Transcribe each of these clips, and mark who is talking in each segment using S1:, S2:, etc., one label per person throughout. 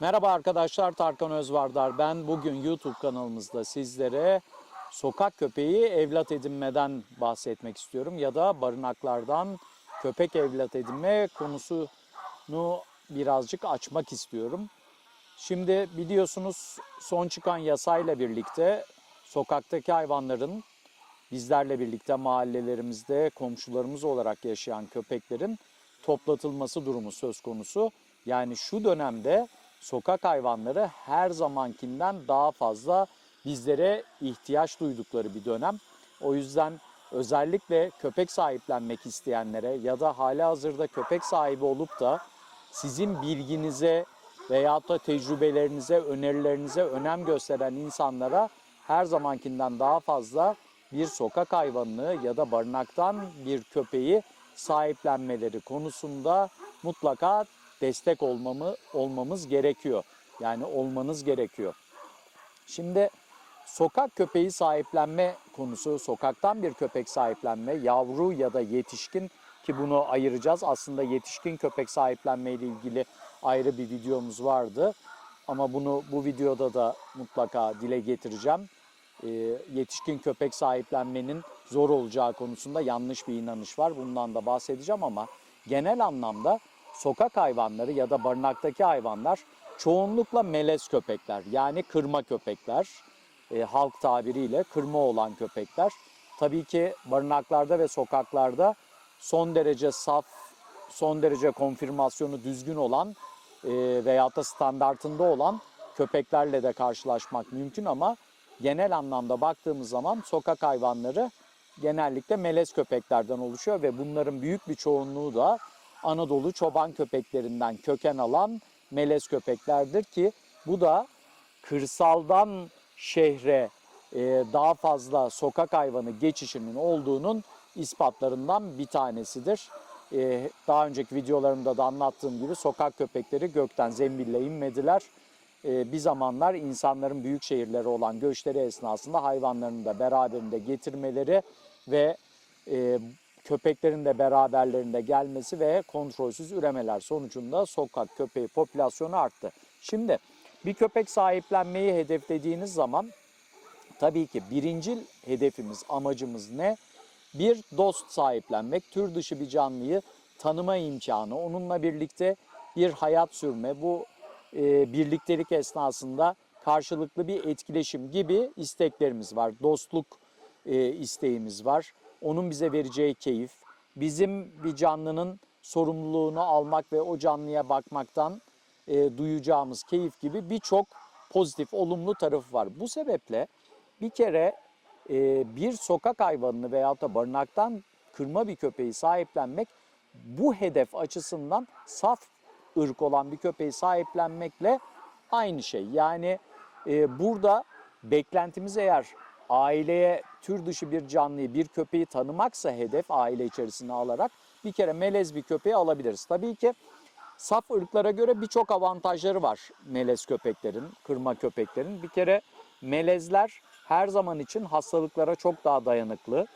S1: Merhaba arkadaşlar Tarkan Özvardar ben. Bugün YouTube kanalımızda sizlere sokak köpeği evlat edinmeden bahsetmek istiyorum. Ya da barınaklardan köpek evlat edinme konusunu birazcık açmak istiyorum. Şimdi biliyorsunuz son çıkan yasayla birlikte sokaktaki hayvanların bizlerle birlikte mahallelerimizde komşularımız olarak yaşayan köpeklerin toplatılması durumu söz konusu. Yani şu dönemde sokak hayvanları her zamankinden daha fazla bizlere ihtiyaç duydukları bir dönem. O yüzden özellikle köpek sahiplenmek isteyenlere ya da hala hazırda köpek sahibi olup da sizin bilginize veyahut da tecrübelerinize, önerilerinize önem gösteren insanlara her zamankinden daha fazla bir sokak hayvanını ya da barınaktan bir köpeği sahiplenmeleri konusunda mutlaka destek olmamı olmamız gerekiyor. Yani olmanız gerekiyor. Şimdi sokak köpeği sahiplenme konusu, sokaktan bir köpek sahiplenme, yavru ya da yetişkin ki bunu ayıracağız. Aslında yetişkin köpek sahiplenme ile ilgili ayrı bir videomuz vardı. Ama bunu bu videoda da mutlaka dile getireceğim. Ee, yetişkin köpek sahiplenmenin zor olacağı konusunda yanlış bir inanış var. Bundan da bahsedeceğim ama genel anlamda sokak hayvanları ya da barınaktaki hayvanlar çoğunlukla melez köpekler yani kırma köpekler e, halk tabiriyle kırma olan köpekler. Tabii ki barınaklarda ve sokaklarda son derece saf, son derece konfirmasyonu düzgün olan e, veyahut da standartında olan köpeklerle de karşılaşmak mümkün ama genel anlamda baktığımız zaman sokak hayvanları genellikle melez köpeklerden oluşuyor ve bunların büyük bir çoğunluğu da Anadolu çoban köpeklerinden köken alan melez köpeklerdir ki bu da kırsaldan şehre e, daha fazla sokak hayvanı geçişinin olduğunun ispatlarından bir tanesidir. E, Daha önceki videolarımda da anlattığım gibi sokak köpekleri gökten zembille inmediler. E, Bir zamanlar insanların büyük şehirlere olan göçleri esnasında hayvanlarını da beraberinde getirmeleri ve e, köpeklerin de beraberlerinde gelmesi ve kontrolsüz üremeler sonucunda sokak köpeği popülasyonu arttı. Şimdi bir köpek sahiplenmeyi hedeflediğiniz zaman tabii ki birincil hedefimiz, amacımız ne? Bir dost sahiplenmek, tür dışı bir canlıyı tanıma imkanı, onunla birlikte bir hayat sürme, bu e, birliktelik esnasında karşılıklı bir etkileşim gibi isteklerimiz var. Dostluk e, isteğimiz var. Onun bize vereceği keyif, bizim bir canlının sorumluluğunu almak ve o canlıya bakmaktan e, duyacağımız keyif gibi birçok pozitif, olumlu tarafı var. Bu sebeple bir kere e, bir sokak hayvanını veyahut da barınaktan kırma bir köpeği sahiplenmek bu hedef açısından saf ırk olan bir köpeği sahiplenmekle aynı şey. Yani e, burada beklentimiz eğer aileye tür dışı bir canlıyı, bir köpeği tanımaksa hedef aile içerisine alarak bir kere melez bir köpeği alabiliriz. Tabii ki saf ırklara göre birçok avantajları var melez köpeklerin, kırma köpeklerin. Bir kere melezler her zaman için hastalıklara çok daha dayanıklı.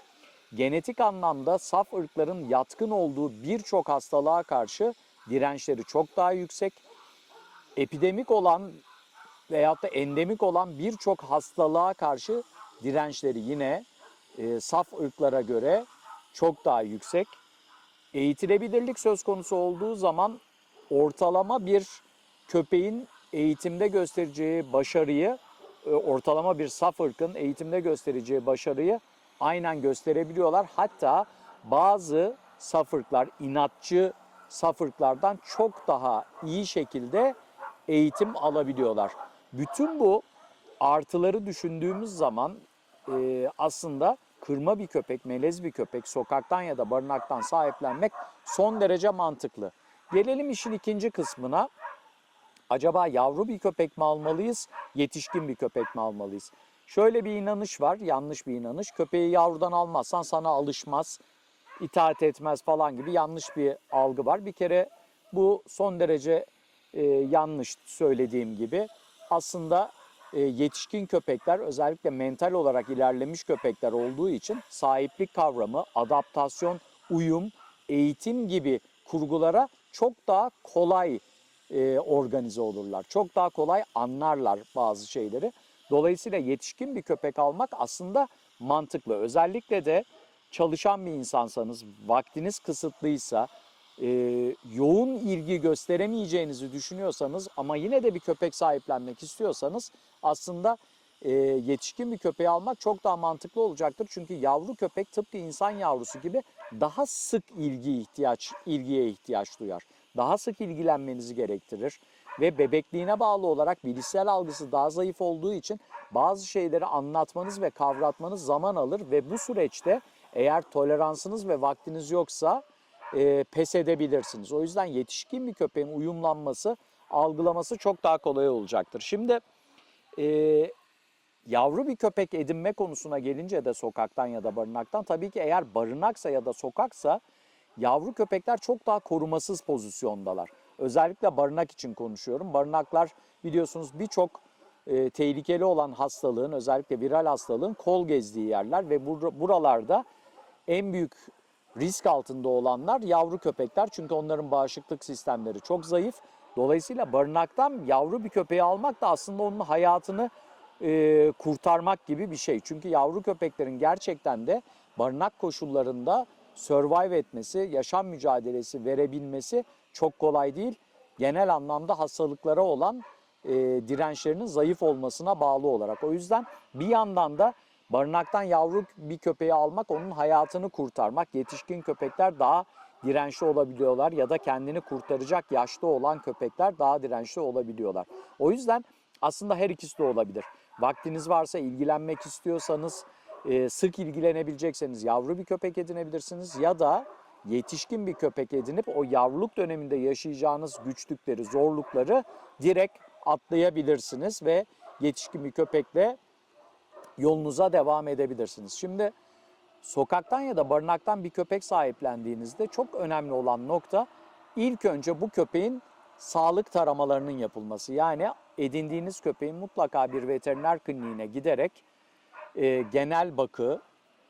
S1: Genetik anlamda saf ırkların yatkın olduğu birçok hastalığa karşı dirençleri çok daha yüksek. Epidemik olan veyahut da endemik olan birçok hastalığa karşı dirençleri yine e, saf ırklara göre çok daha yüksek. Eğitilebilirlik söz konusu olduğu zaman ortalama bir köpeğin eğitimde göstereceği başarıyı, e, ortalama bir saf ırkın eğitimde göstereceği başarıyı aynen gösterebiliyorlar. Hatta bazı saf ırklar, inatçı saf ırklardan çok daha iyi şekilde eğitim alabiliyorlar. Bütün bu artıları düşündüğümüz zaman e, aslında kırma bir köpek, melez bir köpek sokaktan ya da barınaktan sahiplenmek son derece mantıklı. Gelelim işin ikinci kısmına. Acaba yavru bir köpek mi almalıyız, yetişkin bir köpek mi almalıyız? Şöyle bir inanış var, yanlış bir inanış. Köpeği yavrudan almazsan sana alışmaz, itaat etmez falan gibi yanlış bir algı var. Bir kere bu son derece e, yanlış söylediğim gibi. Aslında yetişkin köpekler özellikle mental olarak ilerlemiş köpekler olduğu için sahiplik kavramı, adaptasyon, uyum, eğitim gibi kurgulara çok daha kolay e, organize olurlar. Çok daha kolay anlarlar bazı şeyleri. Dolayısıyla yetişkin bir köpek almak aslında mantıklı. Özellikle de çalışan bir insansanız, vaktiniz kısıtlıysa, e, yoğun ilgi gösteremeyeceğinizi düşünüyorsanız ama yine de bir köpek sahiplenmek istiyorsanız aslında e, yetişkin bir köpeği almak çok daha mantıklı olacaktır. Çünkü yavru köpek tıpkı insan yavrusu gibi daha sık ilgi ihtiyaç ilgiye ihtiyaç duyar. Daha sık ilgilenmenizi gerektirir ve bebekliğine bağlı olarak bilişsel algısı daha zayıf olduğu için bazı şeyleri anlatmanız ve kavratmanız zaman alır ve bu süreçte eğer toleransınız ve vaktiniz yoksa e, pes edebilirsiniz. O yüzden yetişkin bir köpeğin uyumlanması, algılaması çok daha kolay olacaktır. Şimdi e, yavru bir köpek edinme konusuna gelince de sokaktan ya da barınaktan tabii ki eğer barınaksa ya da sokaksa yavru köpekler çok daha korumasız pozisyondalar. Özellikle barınak için konuşuyorum. Barınaklar biliyorsunuz birçok e, tehlikeli olan hastalığın özellikle viral hastalığın kol gezdiği yerler ve bur- buralarda en büyük risk altında olanlar yavru köpekler. Çünkü onların bağışıklık sistemleri çok zayıf. Dolayısıyla barınaktan yavru bir köpeği almak da aslında onun hayatını e, kurtarmak gibi bir şey. Çünkü yavru köpeklerin gerçekten de barınak koşullarında survive etmesi, yaşam mücadelesi verebilmesi çok kolay değil. Genel anlamda hastalıklara olan e, dirençlerinin zayıf olmasına bağlı olarak. O yüzden bir yandan da barınaktan yavru bir köpeği almak onun hayatını kurtarmak. Yetişkin köpekler daha dirençli olabiliyorlar ya da kendini kurtaracak yaşta olan köpekler daha dirençli olabiliyorlar. O yüzden aslında her ikisi de olabilir. Vaktiniz varsa ilgilenmek istiyorsanız, e, sık ilgilenebilecekseniz yavru bir köpek edinebilirsiniz ya da yetişkin bir köpek edinip o yavruluk döneminde yaşayacağınız güçlükleri, zorlukları direkt atlayabilirsiniz ve yetişkin bir köpekle yolunuza devam edebilirsiniz. Şimdi sokaktan ya da barınaktan bir köpek sahiplendiğinizde çok önemli olan nokta ilk önce bu köpeğin sağlık taramalarının yapılması. Yani edindiğiniz köpeğin mutlaka bir veteriner kliniğine giderek e, genel bakı,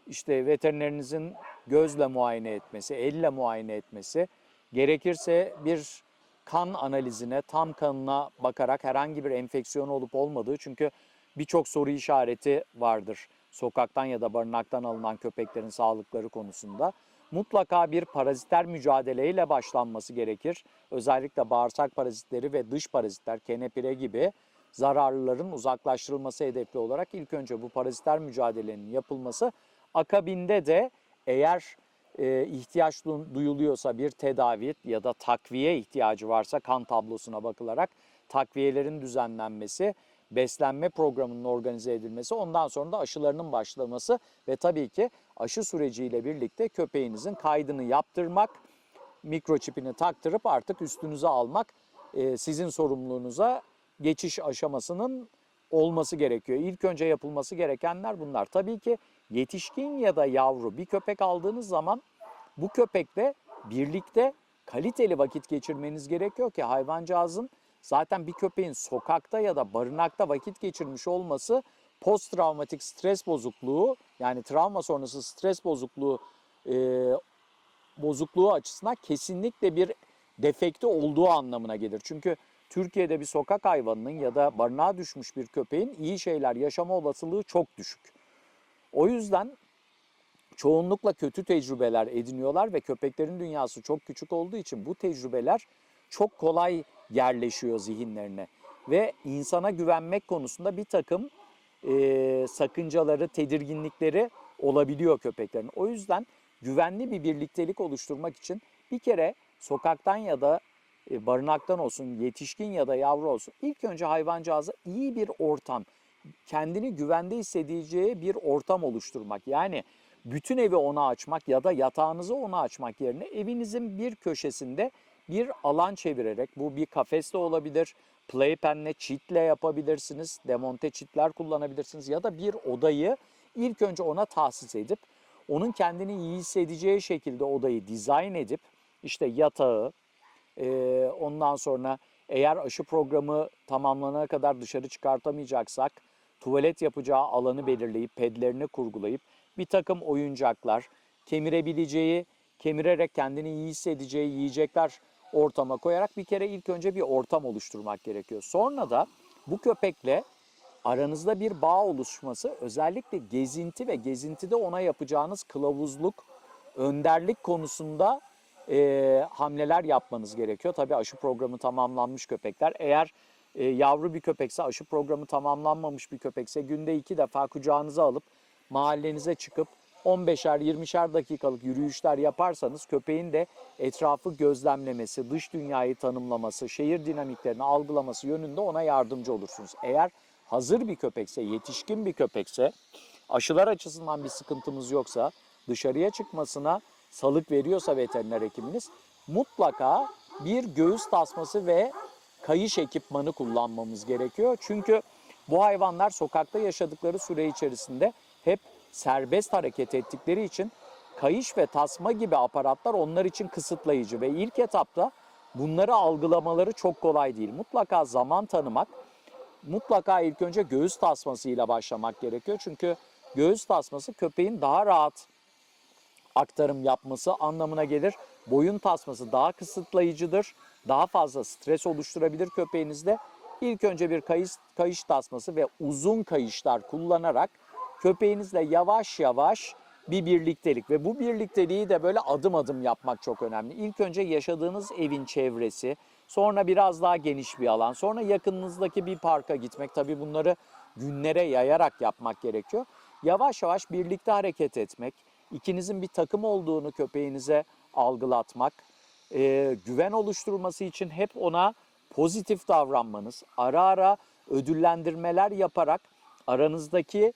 S1: işte veterinerinizin gözle muayene etmesi, elle muayene etmesi, gerekirse bir kan analizine, tam kanına bakarak herhangi bir enfeksiyon olup olmadığı çünkü birçok soru işareti vardır sokaktan ya da barınaktan alınan köpeklerin sağlıkları konusunda. Mutlaka bir paraziter mücadeleyle başlanması gerekir. Özellikle bağırsak parazitleri ve dış parazitler, kenepire gibi zararlıların uzaklaştırılması hedefli olarak ilk önce bu paraziter mücadelenin yapılması. Akabinde de eğer e, ihtiyaç du- duyuluyorsa bir tedavi ya da takviye ihtiyacı varsa kan tablosuna bakılarak takviyelerin düzenlenmesi, beslenme programının organize edilmesi, ondan sonra da aşılarının başlaması ve tabii ki aşı süreciyle birlikte köpeğinizin kaydını yaptırmak, mikroçipini taktırıp artık üstünüze almak e, sizin sorumluluğunuza geçiş aşamasının olması gerekiyor. İlk önce yapılması gerekenler bunlar. Tabii ki yetişkin ya da yavru bir köpek aldığınız zaman bu köpekle birlikte kaliteli vakit geçirmeniz gerekiyor ki hayvancağızın zaten bir köpeğin sokakta ya da barınakta vakit geçirmiş olması post travmatik stres bozukluğu yani travma sonrası stres bozukluğu e, bozukluğu açısından kesinlikle bir defekti olduğu anlamına gelir. Çünkü Türkiye'de bir sokak hayvanının ya da barınağa düşmüş bir köpeğin iyi şeyler yaşama olasılığı çok düşük. O yüzden çoğunlukla kötü tecrübeler ediniyorlar ve köpeklerin dünyası çok küçük olduğu için bu tecrübeler çok kolay yerleşiyor zihinlerine. Ve insana güvenmek konusunda bir takım e, sakıncaları, tedirginlikleri olabiliyor köpeklerin. O yüzden güvenli bir birliktelik oluşturmak için bir kere sokaktan ya da e, barınaktan olsun, yetişkin ya da yavru olsun ilk önce hayvancağıza iyi bir ortam, kendini güvende hissedeceği bir ortam oluşturmak. Yani bütün evi ona açmak ya da yatağınızı ona açmak yerine evinizin bir köşesinde bir alan çevirerek bu bir kafes de olabilir, playpenle, çitle yapabilirsiniz, demonte çitler kullanabilirsiniz ya da bir odayı ilk önce ona tahsis edip onun kendini iyi hissedeceği şekilde odayı dizayn edip işte yatağı, e, ondan sonra eğer aşı programı tamamlanana kadar dışarı çıkartamayacaksak tuvalet yapacağı alanı belirleyip pedlerini kurgulayıp bir takım oyuncaklar, kemirebileceği, kemirerek kendini iyi hissedeceği yiyecekler ortama koyarak bir kere ilk önce bir ortam oluşturmak gerekiyor. Sonra da bu köpekle aranızda bir bağ oluşması özellikle gezinti ve gezintide ona yapacağınız kılavuzluk, önderlik konusunda e, hamleler yapmanız gerekiyor. Tabii aşı programı tamamlanmış köpekler. Eğer e, yavru bir köpekse, aşı programı tamamlanmamış bir köpekse günde iki defa kucağınıza alıp mahallenize çıkıp 15'er 20'şer dakikalık yürüyüşler yaparsanız köpeğin de etrafı gözlemlemesi, dış dünyayı tanımlaması, şehir dinamiklerini algılaması yönünde ona yardımcı olursunuz. Eğer hazır bir köpekse, yetişkin bir köpekse, aşılar açısından bir sıkıntımız yoksa, dışarıya çıkmasına salık veriyorsa veteriner hekiminiz mutlaka bir göğüs tasması ve kayış ekipmanı kullanmamız gerekiyor. Çünkü bu hayvanlar sokakta yaşadıkları süre içerisinde hep serbest hareket ettikleri için kayış ve tasma gibi aparatlar onlar için kısıtlayıcı ve ilk etapta bunları algılamaları çok kolay değil. Mutlaka zaman tanımak, mutlaka ilk önce göğüs tasmasıyla başlamak gerekiyor. Çünkü göğüs tasması köpeğin daha rahat aktarım yapması anlamına gelir. Boyun tasması daha kısıtlayıcıdır. Daha fazla stres oluşturabilir köpeğinizde. İlk önce bir kayış, kayış tasması ve uzun kayışlar kullanarak köpeğinizle yavaş yavaş bir birliktelik ve bu birlikteliği de böyle adım adım yapmak çok önemli. İlk önce yaşadığınız evin çevresi, sonra biraz daha geniş bir alan, sonra yakınınızdaki bir parka gitmek. Tabii bunları günlere yayarak yapmak gerekiyor. Yavaş yavaş birlikte hareket etmek, ikinizin bir takım olduğunu köpeğinize algılatmak, e, güven oluşturması için hep ona pozitif davranmanız, ara ara ödüllendirmeler yaparak aranızdaki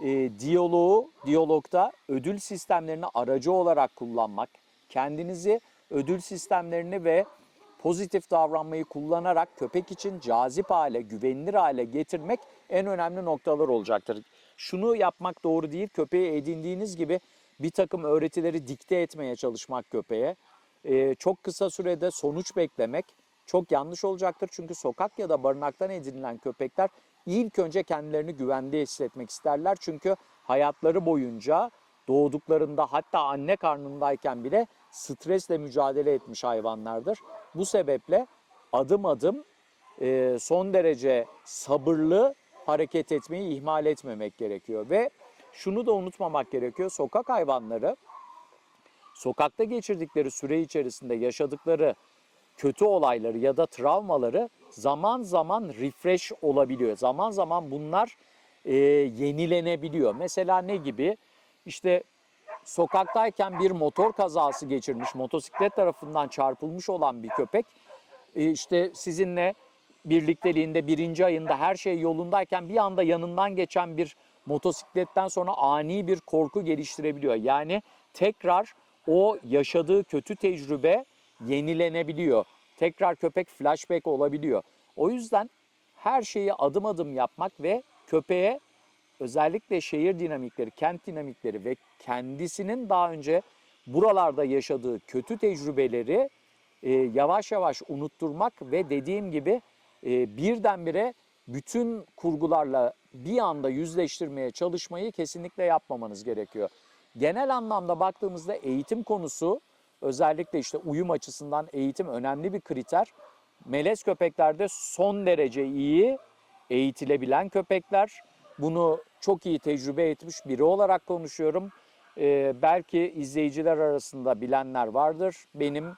S1: e, diyaloğu, diyalogda ödül sistemlerini aracı olarak kullanmak, kendinizi ödül sistemlerini ve pozitif davranmayı kullanarak köpek için cazip hale, güvenilir hale getirmek en önemli noktalar olacaktır. Şunu yapmak doğru değil, köpeği edindiğiniz gibi bir takım öğretileri dikte etmeye çalışmak köpeğe. Ee, çok kısa sürede sonuç beklemek çok yanlış olacaktır. Çünkü sokak ya da barınaktan edinilen köpekler ilk önce kendilerini güvende hissetmek isterler. Çünkü hayatları boyunca doğduklarında hatta anne karnındayken bile stresle mücadele etmiş hayvanlardır. Bu sebeple adım adım e, son derece sabırlı hareket etmeyi ihmal etmemek gerekiyor. Ve şunu da unutmamak gerekiyor. Sokak hayvanları sokakta geçirdikleri süre içerisinde yaşadıkları kötü olayları ya da travmaları zaman zaman refresh olabiliyor. Zaman zaman bunlar e, yenilenebiliyor. Mesela ne gibi? İşte sokaktayken bir motor kazası geçirmiş, motosiklet tarafından çarpılmış olan bir köpek e, işte sizinle birlikteliğinde birinci ayında her şey yolundayken bir anda yanından geçen bir motosikletten sonra ani bir korku geliştirebiliyor. Yani tekrar o yaşadığı kötü tecrübe yenilenebiliyor. Tekrar köpek flashback olabiliyor. O yüzden her şeyi adım adım yapmak ve köpeğe özellikle şehir dinamikleri, kent dinamikleri ve kendisinin daha önce buralarda yaşadığı kötü tecrübeleri e, yavaş yavaş unutturmak ve dediğim gibi e, birdenbire bütün kurgularla bir anda yüzleştirmeye çalışmayı kesinlikle yapmamanız gerekiyor. Genel anlamda baktığımızda eğitim konusu özellikle işte uyum açısından eğitim önemli bir kriter. Melez köpeklerde son derece iyi eğitilebilen köpekler. Bunu çok iyi tecrübe etmiş biri olarak konuşuyorum. Ee, belki izleyiciler arasında bilenler vardır. Benim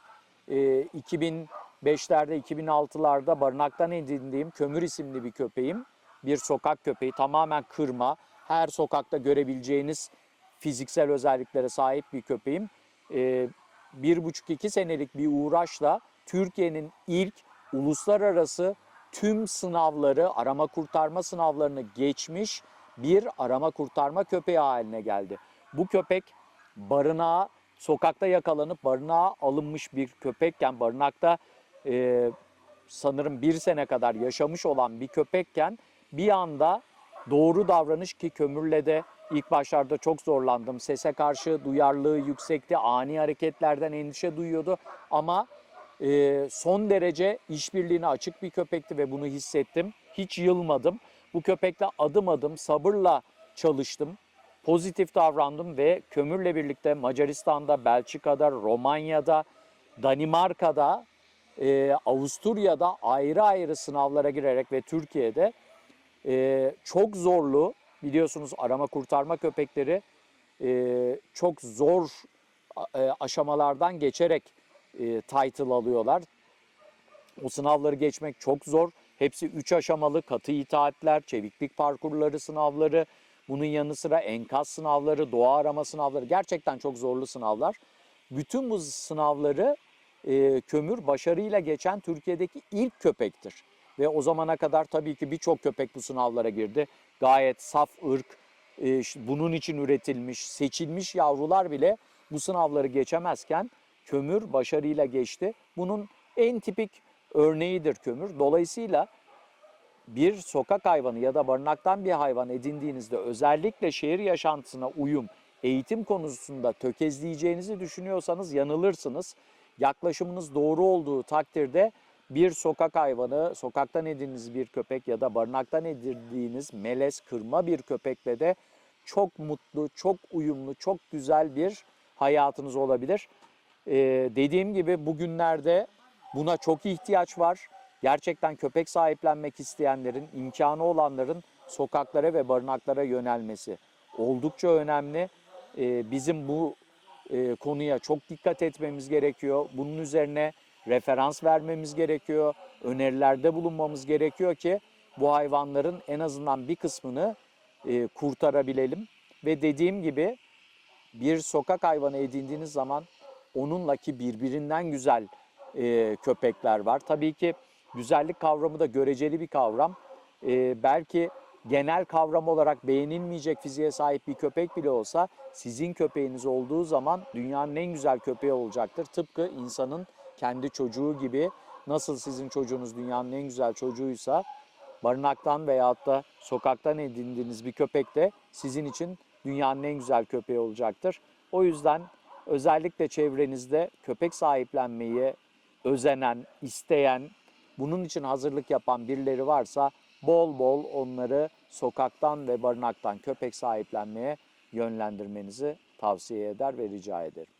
S1: e, 2005'lerde, 2006'larda barınaktan edindiğim Kömür isimli bir köpeğim. Bir sokak köpeği, tamamen kırma. Her sokakta görebileceğiniz fiziksel özelliklere sahip bir köpeğim. Ee, bir buçuk iki senelik bir uğraşla Türkiye'nin ilk uluslararası tüm sınavları, arama kurtarma sınavlarını geçmiş bir arama kurtarma köpeği haline geldi. Bu köpek barınağa, sokakta yakalanıp barınağa alınmış bir köpekken, barınakta e, sanırım bir sene kadar yaşamış olan bir köpekken bir anda doğru davranış ki kömürle de ilk başlarda çok zorlandım. Sese karşı duyarlılığı yüksekti, ani hareketlerden endişe duyuyordu ama e, son derece işbirliğine açık bir köpekti ve bunu hissettim. Hiç yılmadım. Bu köpekle adım adım sabırla çalıştım. Pozitif davrandım ve kömürle birlikte Macaristan'da, Belçika'da, Romanya'da, Danimarka'da e, Avusturya'da ayrı ayrı sınavlara girerek ve Türkiye'de e, çok zorlu biliyorsunuz arama kurtarma köpekleri e, çok zor e, aşamalardan geçerek e, title alıyorlar. O sınavları geçmek çok zor. Hepsi 3 aşamalı katı itaatler, çeviklik parkurları sınavları, bunun yanı sıra enkaz sınavları, doğa arama sınavları gerçekten çok zorlu sınavlar. Bütün bu sınavları e, kömür başarıyla geçen Türkiye'deki ilk köpektir. Ve o zamana kadar tabii ki birçok köpek bu sınavlara girdi. Gayet saf ırk, e, bunun için üretilmiş, seçilmiş yavrular bile bu sınavları geçemezken kömür başarıyla geçti. Bunun en tipik örneğidir kömür. Dolayısıyla bir sokak hayvanı ya da barınaktan bir hayvan edindiğinizde özellikle şehir yaşantısına uyum, eğitim konusunda tökezleyeceğinizi düşünüyorsanız yanılırsınız. Yaklaşımınız doğru olduğu takdirde bir sokak hayvanı, sokaktan edindiğiniz bir köpek ya da barınaktan edindiğiniz melez, kırma bir köpekle de çok mutlu, çok uyumlu, çok güzel bir hayatınız olabilir. Ee, dediğim gibi bugünlerde buna çok ihtiyaç var. Gerçekten köpek sahiplenmek isteyenlerin, imkanı olanların sokaklara ve barınaklara yönelmesi oldukça önemli. Ee, bizim bu e, konuya çok dikkat etmemiz gerekiyor. Bunun üzerine referans vermemiz gerekiyor. Önerilerde bulunmamız gerekiyor ki bu hayvanların en azından bir kısmını e, kurtarabilelim. Ve dediğim gibi bir sokak hayvanı edindiğiniz zaman onunla ki birbirinden güzel e, köpekler var. Tabii ki güzellik kavramı da göreceli bir kavram. E, belki genel kavram olarak beğenilmeyecek fiziğe sahip bir köpek bile olsa sizin köpeğiniz olduğu zaman dünyanın en güzel köpeği olacaktır. Tıpkı insanın kendi çocuğu gibi nasıl sizin çocuğunuz dünyanın en güzel çocuğuysa barınaktan veyahut da sokaktan edindiğiniz bir köpek de sizin için dünyanın en güzel köpeği olacaktır. O yüzden özellikle çevrenizde köpek sahiplenmeyi özenen, isteyen, bunun için hazırlık yapan birileri varsa bol bol onları sokaktan ve barınaktan köpek sahiplenmeye yönlendirmenizi tavsiye eder ve rica ederim.